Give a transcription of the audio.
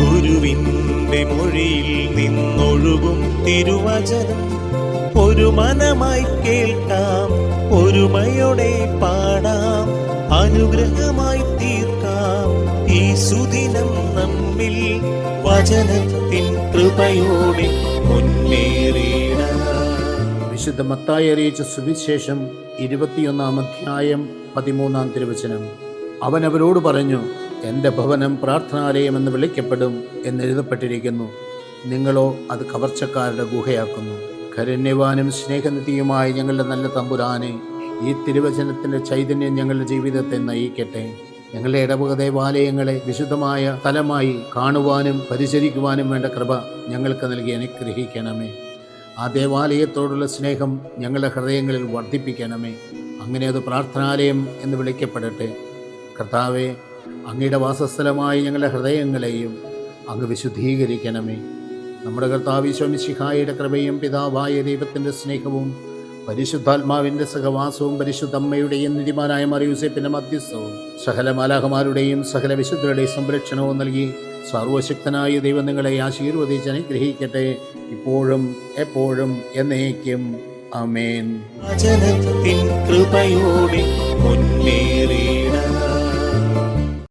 ഗുരുവിന്റെ മൊഴിയിൽ നിന്നൊഴുകും തിരുവചനം. ഒരു മനമായി കേൾക്കാം ഒരുമയോടെ പാടാം അനുഗ്രഹമായി തീർക്കാം. ഈ സുദിനം നമ്മിൽ വചനത്തിൻ കൃപയോടെ മുന്നേറിയിടാം വിശുദ്ധ മത്തായി അറിയിച്ച സുവിശേഷം ഇരുപത്തിയൊന്നാം അധ്യായം പതിമൂന്നാം തിരുവചനം. അവൻ അവരോട് പറഞ്ഞു എന്റെ ഭവനം പ്രാർത്ഥനാലയം എന്ന് വിളിക്കപ്പെടും എന്നെഴുതപ്പെട്ടിരിക്കുന്നു നിങ്ങളോ അത് കവർച്ചക്കാരുടെ ഗുഹയാക്കുന്നു. കരണ്യവാനും സ്നേഹനിധിയുമായ ഞങ്ങളുടെ നല്ല തമ്പുരാനെ ഈ തിരുവചനത്തിന്റെ ചൈതന്യം ഞങ്ങളുടെ ജീവിതത്തെ നയിക്കട്ടെ. ഞങ്ങളുടെ ഇടവക ദേവാലയങ്ങളെ വിശുദ്ധമായ സ്ഥലമായി കാണുവാനും പരിചരിക്കുവാനും വേണ്ട കൃപ ഞങ്ങൾക്ക് നൽകി അനുഗ്രഹിക്കണമേ. ആ ദേവാലയത്തോടുള്ള സ്നേഹം ഞങ്ങളുടെ ഹൃദയങ്ങളിൽ വർദ്ധിപ്പിക്കണമേ. അങ്ങനെ അത് പ്രാർത്ഥനാലയം എന്ന് വിളിക്കപ്പെടട്ടെ. കർത്താവെ അങ്ങയുടെ വാസസ്ഥലമായി ഞങ്ങളുടെ ഹൃദയങ്ങളെയും അങ്ങ് വിശുദ്ധീകരിക്കണമേ. നമ്മുടെ കർത്താവ് ഈശോമിശിഹായുടെ കൃപയും പിതാവായ ദൈവത്തിന്റെ സ്നേഹവും പരിശുദ്ധാത്മാവിന്റെ സഹവാസവും പരിശുദ്ധമ്മയുടെയും നിരിമാനായ മറിയൂസേപ്പിന്റെ മധ്യസ്ഥവും സകല മാലാഹമാരുടെയും സകല വിശുദ്ധരുടെയും സംരക്ഷണവും നൽകി സർവശക്തനായ ദൈവം നിങ്ങളെ ആശീർവദിച്ച് അനുഗ്രഹിക്കട്ടെ. ഇപ്പോഴും എപ്പോഴും എന്നേക്കും. അമേൻ കൃപയോടെ